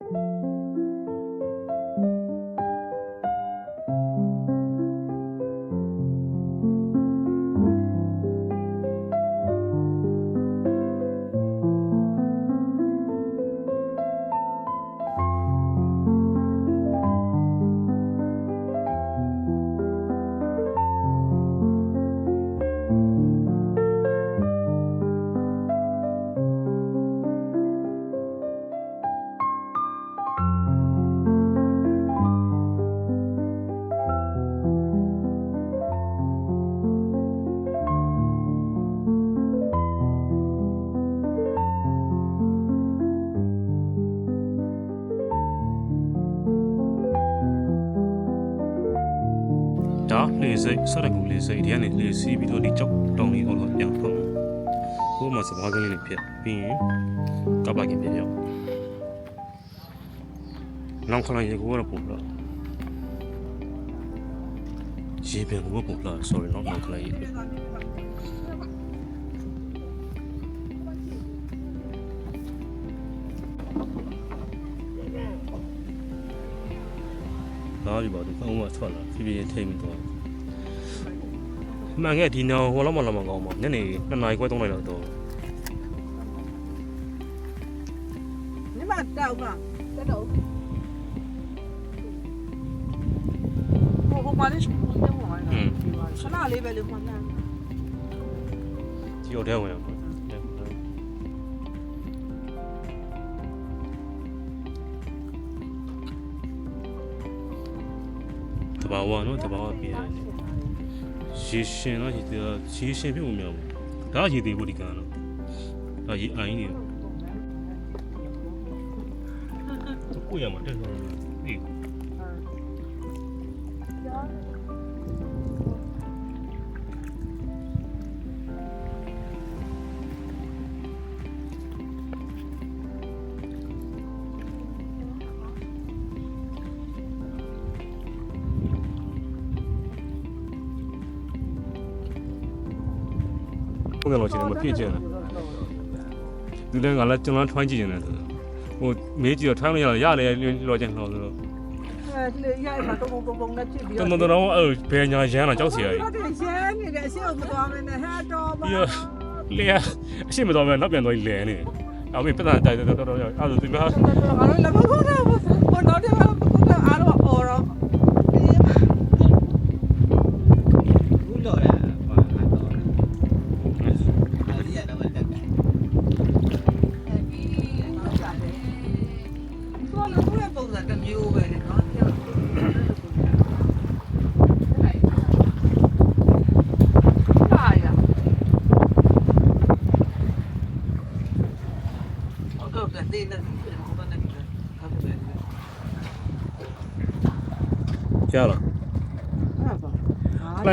ဒါ လေစိတ်ဆက်ရကူလေစိတ်ဒီကနေလေစီးပြီးတော့ဒီကြောက်တောင်းလေးအောက်တော့ပြန်ဖွင့်ဟိုမှာစပါးကလေးတွေဖြစ်ပြီးရင်ကပ်ပါကင်ပြပြောင်းနောက်ခလိုက်ရေကိုကတော့ပုံလာရေပင်ကိုပုံလာ sorry နော်နောက်ခလိုက်ရေပင်လာပြီပါဒီကောင်းမှထွက်လာဖြည်းဖြည်းထိ မှန်ခဲ့ဒီနော်ဟိုလောက်မှလောက်မှကောင်းပါညနေ2နာရီခွဲ3နာရီလောက်တော့ညမတောက်ကတက်တော့ဟိုဟိုပါလေးကိုတက်ဝင်လာဆလာလေးပဲလေခွန်နာဒီတော့တဲ့ဝင်အောင်တဘာဝနော်တဘာဝပြည်တယ် ရေရှင်တော့ဒီရေရှင်ပြုတ်မမြောက်ဘူးဒါရေသေးဘူးဒီကန်တော့ဒါရေအိုင်းနေကိုရမှာတက်တော့ ထုံးတယ်လို့ရှိတယ်မဖြစ်ချင်ဘူးသူလည်းငါလည်းကျွန်တော်ထွန်းကြည့်နေတယ်ဆိုဟိုမေးကြည့်တော့ထွန်းလို့ရတယ်ရတယ်လို့ကျန်တော့ဆိုတော့လေရရမှာတော့ဘုံဘုံနဲ့ချစ်ပြီးတော့တော်တော်အဲ့ဘယ်ညာရမ်းတော့ကြောက်စီရည်ရမ်းနေတယ်အရှိ့ကိုမတော်မနဲ့ဟာတော်ပါလေအရှိ့မတော်မနဲ့နောက်ပြန်သွားလဲနေအောင်ပြဿနာတိုက်တော်တော်အဲ့ဒါသူကငါတို့လည်းမဟုတ်တော့ဘူး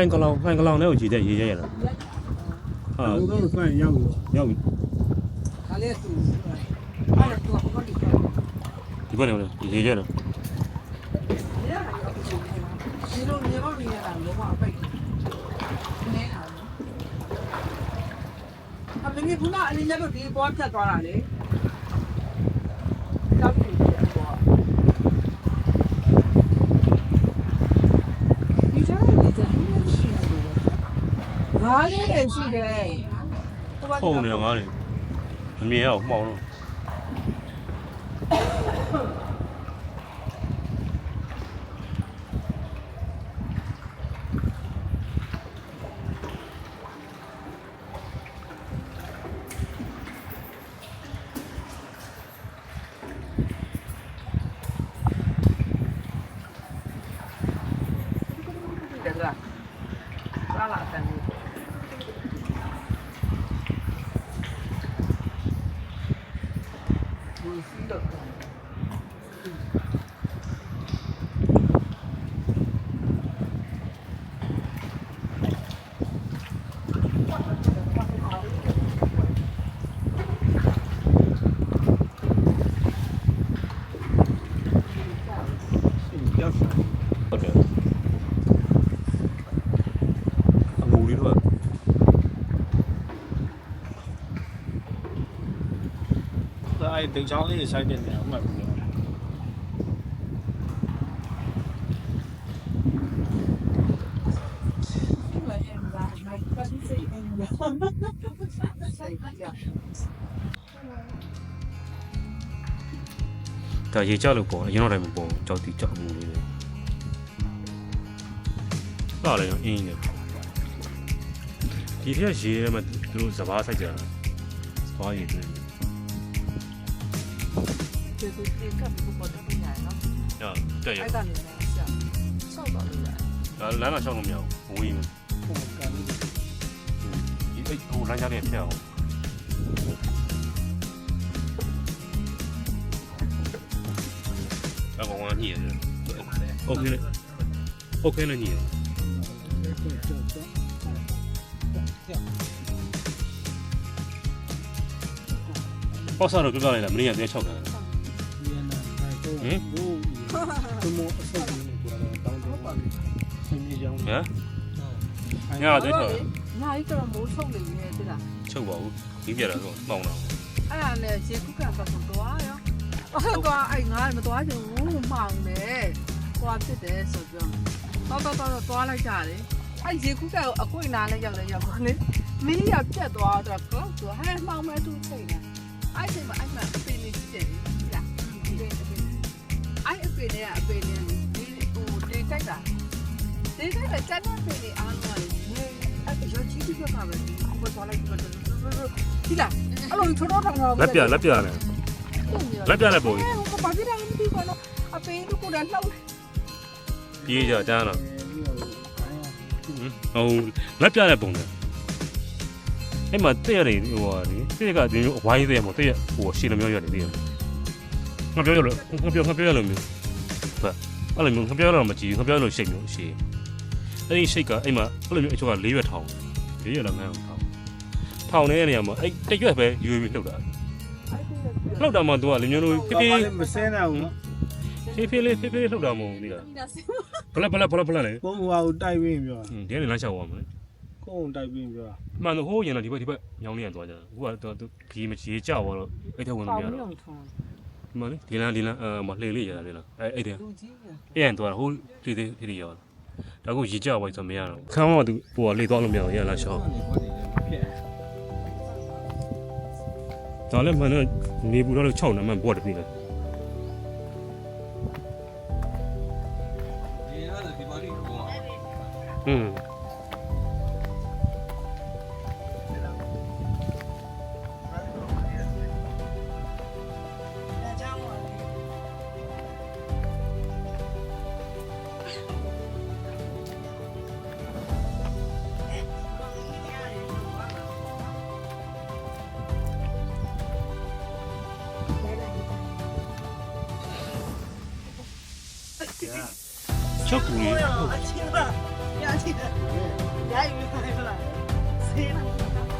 င်းကလောင်လိုင်းကလောင်နဲ့ကိုကြည့်တဲ့ရေးရရလားဟာဘုရားဆိုင်ရောက်လို့ရောက်ပြီဒါလေးသူအဲ့ဒါသူကဘာလို့လဲဒီဘက်နေရေးရလားဒီလိုမြေပေါ်နေရတာလုံးဝပိတ်နေတာအမေကခုနအလေးရတော့ဒီပေါ်ဖြတ်သွားတာလေတောက်ပြီပေါ့ဒီကြားနေကြတယ်ရှိတယ်ငါ လေးလည်းရှိတယ်ဖုန်းနေငါနေမမြင်ရအောင်မှောင်တော့ အဲ့ဒိတ်ချောင်းလေးဆိုက်တဲ့နေရာဥမှတ်ပြီးတော့ဒါရေကြလို့ပေါ့အရင်တော့တိုင်းမပေါ့ကြောက်တီကြောက်မှုလေးလေလာလေအင်းနေဒီထက်ရေထဲမှာသူတို့စဘာဆိုင်ကြတာစဘာရေတွေ ကျေသူတိကပ်ဘူးပေါ်တော့ပြန်နော်ညာတက်ရအဲ့ဒါနေနဲ့ဆက်ဆောက်တော့လို့ရတယ်ဒါလမ်းလာချောင်းလို့မရဘူးဝေးမယ်ပုံကန်လို့ဒီအဲ့ဟိုလမ်းကြားလေးဖျက်အောင်အကောင်က ဟင်ဘိုးဘုံအဆုပ်ကြီးကိုတော့တောင်းတယ်ဆင်းပြေကြောင်းဟမ်ညတဲ့6ညာကြီးကတော့မိုးထုတ်နေပြီတဲ့လားချုပ်ပါဘူးဒီပြတာတော့ပေါင်တော့အဲ့ဒါနဲ့ခြေကုကတော့သွားရောအဲ့တော့အဲ့ငါမသွားချင်ဘူးမှောင်တယ်ကွာဖြစ်တယ်ဆိုပြောတော့တော့တော့သွားလိုက်ကြတယ်အဲ့ခြေကုကတော့အကွိနာနဲ့ရောက်လဲရောက်ပါလေမီးရပြတ်သွားတော့ကောဆိုဟဲ့မှောင်မဲသူချိန်တယ်အဲ့ချိန်မှာအဲ့မှာအပင် အဲ့အပင်နဲ့အပင်နဲ့ဒီဟိုဒီတိုက်တာဒီတိုက်တာကျန်တဲ့ပင်လေးအားလုံးလေအဲ့ရောကြီးကြီးပြပါပဲဒီဘက်သွားလိုက်တော့ဒီလားအဲ့လိုချိုးတော့ထောင်ထောင်လက်ပြလက်ပြနဲ့လက်ပြလက်ပုံကြီးဟိုဘာဖြစ်တာလဲမသိဘူးနော်အပင်တို့ကိုယ်တိုင်လှောက်ပြေးကြတန်းတော့ပြီးတော့ခိုင်းရဟိုလက်ပြတဲ့ပုံနဲ့အဲ့မှာတဲ့ရတယ်ဟိုဟာဒီတဲ့ကဒီလိုဝိုင်းသေးမှာတဲ့ဟိုရှင်းလမျိုးရတယ်တဲ့ငါပြောရလို့ငါပြောငါပြောရလို့မျိုး ဘာအဲ့လိုမျိုးငါပြောရတော့မကြည့်ငါပြောလို့ရှိတ်မျိုးရှိအဲ့ဒီရှိတ်ကအဲ့မှာအဲ့လိုမျိုးအချို့က၄ရွက်ထောင်၄ရွက်တော့ငါ့ကိုထောင်ထောင်နေတဲ့နေရာမှာအဲ့တစ်ရွက်ပဲယူပြီးလှုပ်တာလှုပ်တာမှ तू ကလေမျိုးလိုဖြည်းဖြည်းမစဲနိုင်ဘူးဖြည်းဖြည်းလေးဖြည်းဖြည်းလှုပ်တာမဟုတ်ဘူးဒီကဘလက်ဘလက်ဘလက်ဘလက်လေကိုဟိုဟာကိုတိုက်ပြီးပြောဟင်းဒီကနေလမ်းလျှောက်သွားမယ်ကိုုံတိုက်ပြီးပြောမှန်တော့ဟိုးရင်တော့ဒီဘက်ဒီဘက်ညောင်းလေးရသွားကြတယ်ဟိုကတော့သူခီးမကြီးကြောက်တော့အဲ့ထက်ဝင်လို့မရတော့ ထုံးမှန်လေဒီလမ်းဒီလမ်းအဲမလှေလေးရတာလေလားအဲအဲ့တဲ့လူကြီးကအဲ့ရင်သွားဟိုးဒီဒီဒီရောဒါကရေကြောက်သွားဆိုမရတော့ခမ်းတော့သူဟိုကလေသွားလို့မရဘူးရလားရှော့နေခွက်နေလည်းဖြစ်ဒါလည်းမှန်တော့နေပူတော့6နံပါတ်ဘော့တပြီလေဒီရ တဲ့ဒီပါရီကိုဟွန်းချက်ကူလေးအချင်းပါ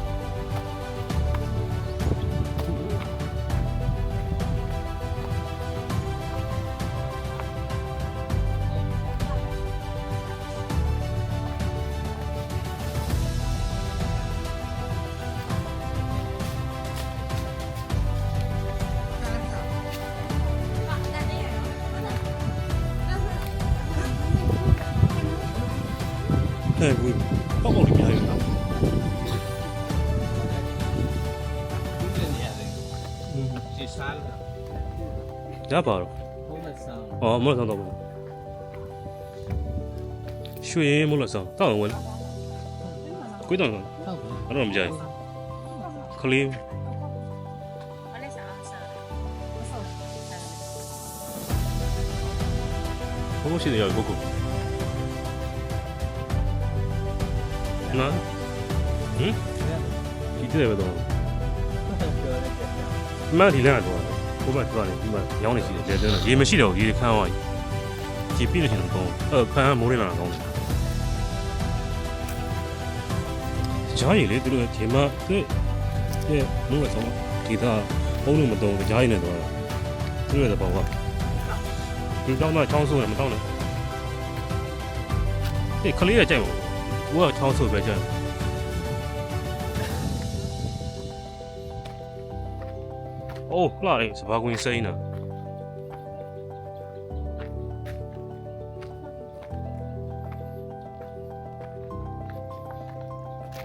ဒါပါတော့ဘုံနဲ့ဆန်အော်မလို့ဆောင်တော့ဘူးရွှေမလို့ဆောင်တောင်းဝင်ကိုတောင်းတော့ဟုတ်ကဲ့အဲ့တော့မကြိုက်ခလေးဘုံရှိတယ်ရောဘုကုနော်ဟင်ဒီတဲ့ပဲတော့မန်ဒီလန် ကတော့ဘုမသွားတယ်ဒီမှာရောင်းနေရှိတယ်လေတဲ့ရေမရှိတော့ရေခမ်းသွားကြီးပြည့်လို့ရှိရင်တော့အဲခမ်းမိုးရလာတော့ဂျားရီလေသူတို့ဒီမှာသူအဲမိုးရဆောင်ဒီသားဘုံလို့မတော့ဂျားရီနဲ့တော့သူတို့ရဲ့ဘောကဒီတော့မှချောင်းဆိုးတယ်မတော့နဲ့ဒီခလေးရကြိုက်ပါဘူးကချောင်းဆိုးပဲကြိုက် အိုးလာလေစပါးကွင်းစိမ့်နာ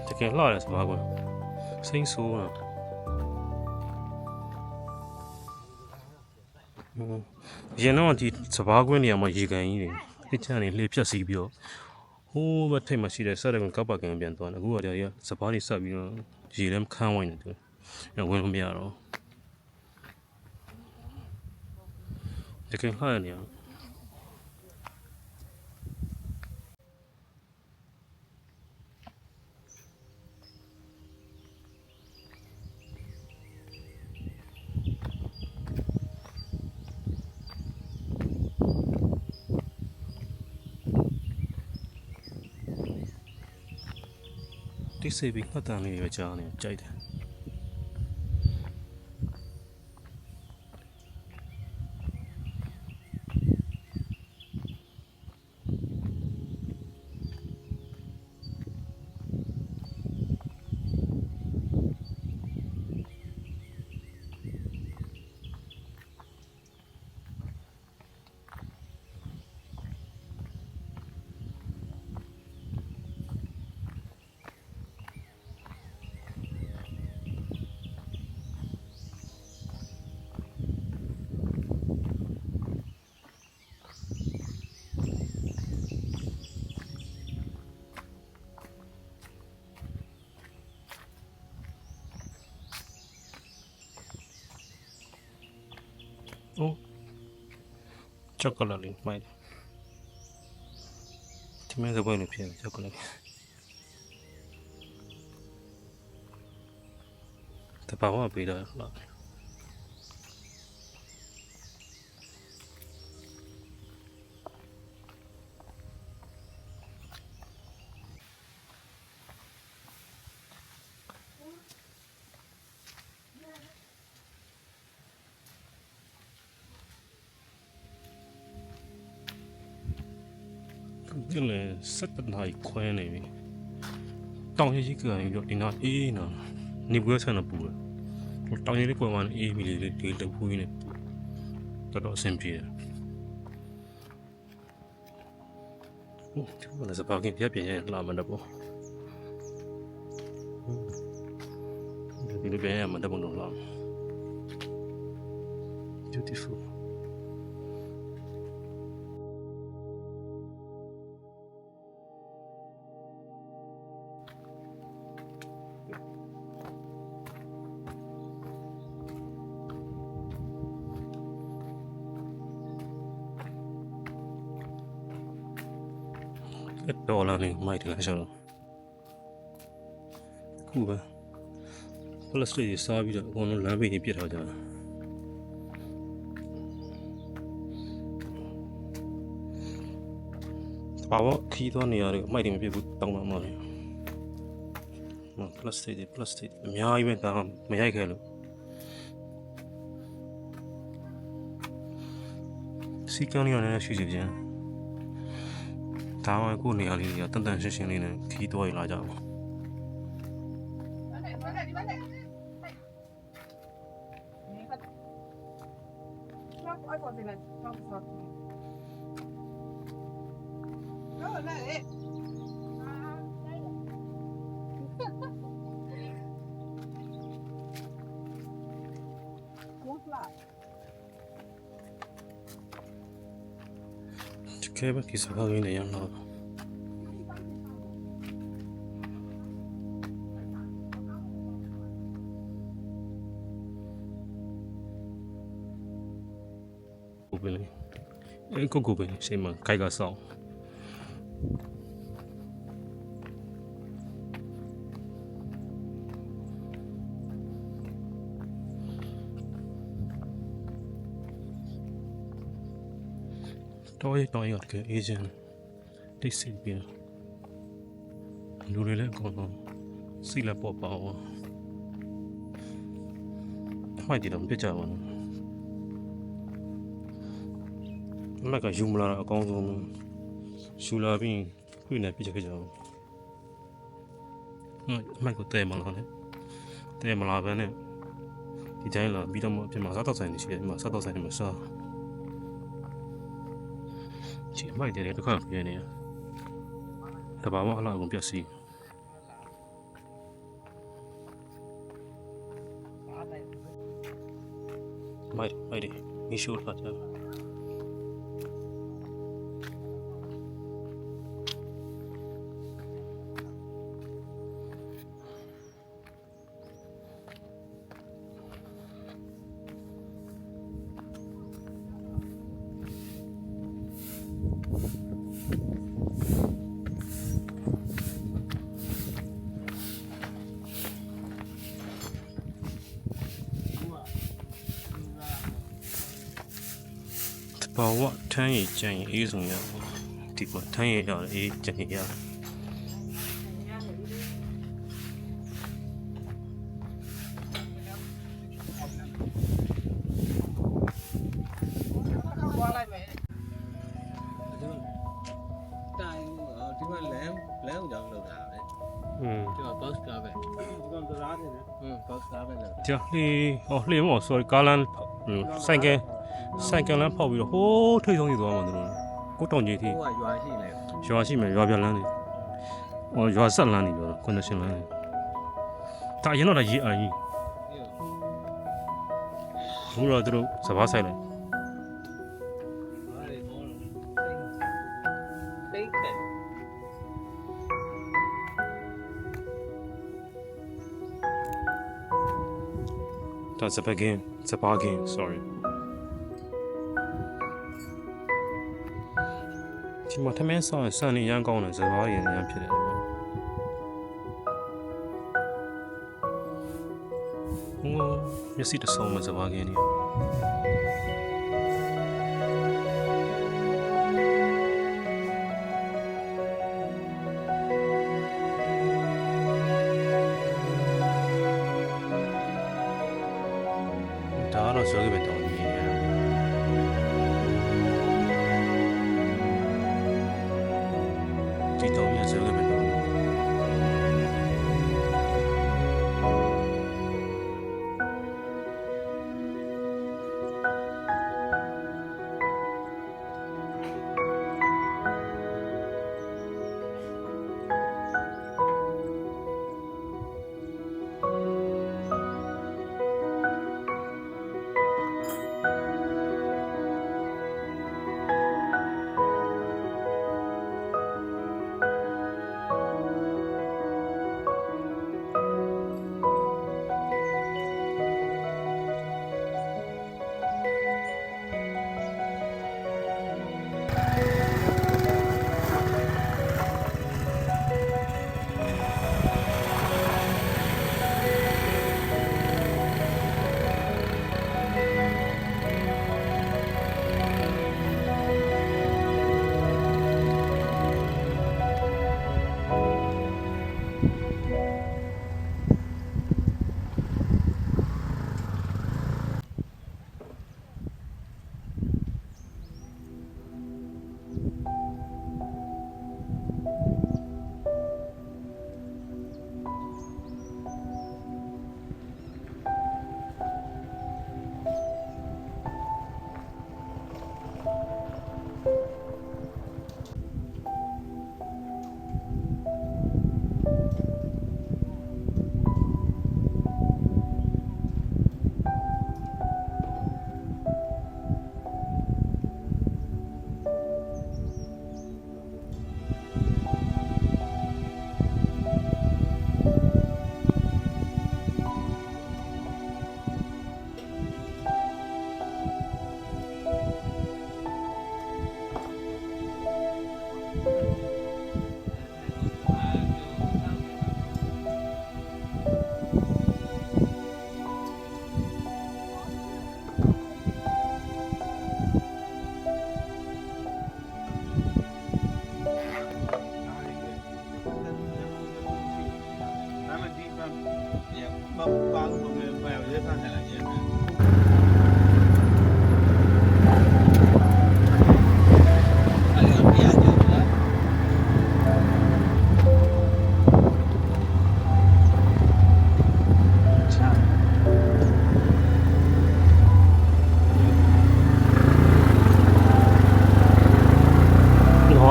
တကယ်လှတယ်စပါးကွင်းစိမ့်ဆိုးတာဟွန်းရင်တော့ဒီစပားကွင်းနေရာမှာရေကန်ကြီးတွေအချမ်းနေလှေဖြတ်စီးပြီးတော့ဟိုးဘက်ထိပ်မှာရှိတဲ့ဆက်ရက်ကကပ်ပါကန်ပြန်သွားတယ်အခုကတည်းကစပားတွေဆက်ပြီးတော့ရေလည်းခန်းဝိုင်းနေတယ်အဲ့ဝင်လို့မရတော့ တကယ်ဟာနေရတိတ်ဆိ ချောကလက်လေးမိုက်တယ်ဒီမဲ့စပွဲလေးဖြစ်တယ်ချောကလက်တဘာဝပေးတော့လားကျလ ည်းစက်တနားခွဲနေပြီတောင်ရကြီးကရင်တော့ဒီနာအေးနာနေပွဲဆန်တော့ပူတယ်တောင်ရလေးကွယ်မှအေးပြီလေဒီတပူးနေတော်တော်အဆင်ပြေတယ်ဟုတ်ဒီကလည်းစပါကင်ပြပြင်းရလာမှန်းတော့ဒီလိုပြန်ရမှန်းတော့လာ beautiful မိုက်တယ်လားရှောင်းခုပဲပလတ်စတစ်ရေးစားပြီးတော့အကုန်လုံးလမ်းဘေးကြီးပြစ်ထားကြတာဘာဝခီးသွားနေရတယ်အမိုက်တွေမပြစ်ဘူးတောင်းမှမလို့ပလတ်စတစ်တွေပလတ်စတစ်အများကြီးပဲဒါမှမရိုက်ခဲ့လို့စီကံလေးရတယ်ရှိစီပြန် ဒါမှကိုယ့်နေရာလေးတွေကတန်တန်ရှင်းရှင်းလေးနဲ့ခီးသွားရလာကြအောင်တကယ်ပဲဒီစကားရင်းနေရအောင် အဲကိုကိုပဲရှေ့မှာခိုက်ကဆောင်းတော့ရတော့ရကအေဂျင့်တိတ်ဆိတ်ပြီးလူတွေလ မနက်ကယူမလာအကောင်းဆုံးယူလာပြီးခွေနဲ့ပြစ်ချက်ခဲ့ကြအောင်အမက်ကိုတဲမလာနဲ့တဲမလာပဲနဲ့ဒီတိုင်းလာပြီးတော့မှအပြင်မှာစားတော့ဆိုင်နေရှိတယ်ဒီမှာစားတော့ဆိုင်နေမှာစားချီမိုက်တယ်တခါပြနေရတဘာမှအလားကုန်ပြက်စီးမိုက်မိုက်တယ်မီရှိုးထားတယ် မ်းရည်ကြံ့ရည်အေးဆုံးရဒီမှာထမ်းရည်ရအေးကြံ့ရည်ရသွားလိုက်မယ်တိုင်းဒီမှာလမ်းလမ်းကြောင်းလောက်တာပဲอืมဒီမှာ box ကားပဲဒီကောင်တရားနေတယ်ဟွန်း box ကားပဲလို့ကြာလေဟောလေမော sorry ကားလန်ဆိုင်ကယ် ဆိုင်ကယ်လမ်းဖောက်ပြီးတော့ဟိုးထိတ်ဆုံးကြီးသွားမှတို့ကိုတောင်ကြီးထိဟိုကရွာရှိလေရွာရှိမယ်ရွာပြလန်းနေဟောရွာဆက်လန်းနေပြောတော့ connection လန်းနေဒါရင်တော့ဒါရေးအာကြီးဘူးတော့သူတို့စဘာဆိုင်လိုက်ဟာလေဘောလုံးတိတ်တယ်ဒါစပကင်းစပါကင်း sorry ဒီမှာထမင်းဆောင်ဆန်နေရမ်းကောင်းတယ်စဘာရင်ရမ်းဖြစ်တယ်ဟိုမျက်စိတဆုံမစဘာကင်းနေ ဒီ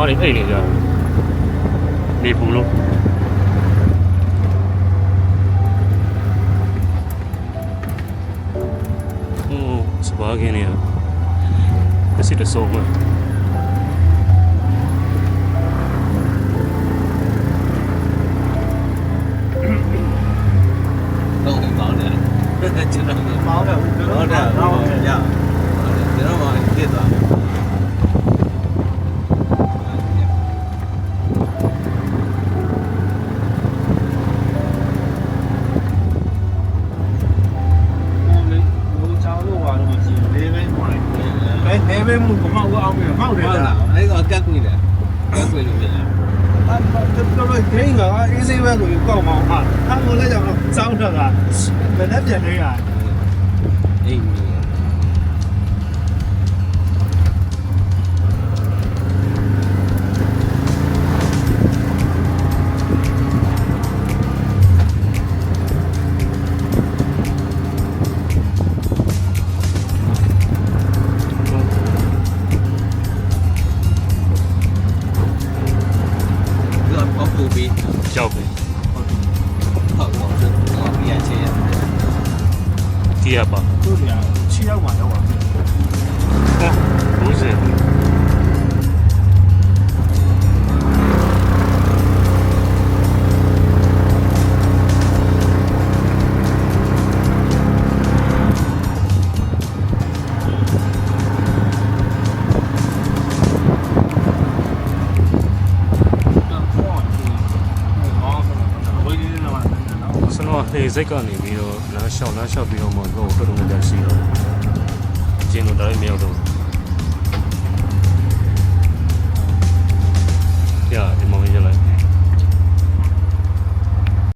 ဒီဟောလေးအိတ်နေကြတယ်နေပူလို့ဟိုဘာကင်းနေရတစ်စစ်တစုံမတော့ဒီမောင်း ဘယ်ဘယ်ပဲမှုမမောက်အောင်ပြမောက်တယ်ဟုတ်လားလားအဲ့တော့ကတ်ကွေးတယ်ကတ်ကွေးလို့ပြန်အဲ့တော့တော့ဂိမ်းကအေးစေးပဲလို့ကောက်မောင်းဟာအဲ့လိုလဲကြောင်တော့စောင်းတော့ကဘယ်နဲ့ပြန်နေရအိမ် တီးရပါသူ့ညာချီရောက်မှတော့ပါဘူးစင်စနောဟေးစိတ်ကနေပြီးတော့ လမ်းလျှောက်လမ်းလျှောက်ပြီးတော့မှတော့တော်တော်များများရှိတော့ကျင်းတော့ဒါလည်းမရောက်တော့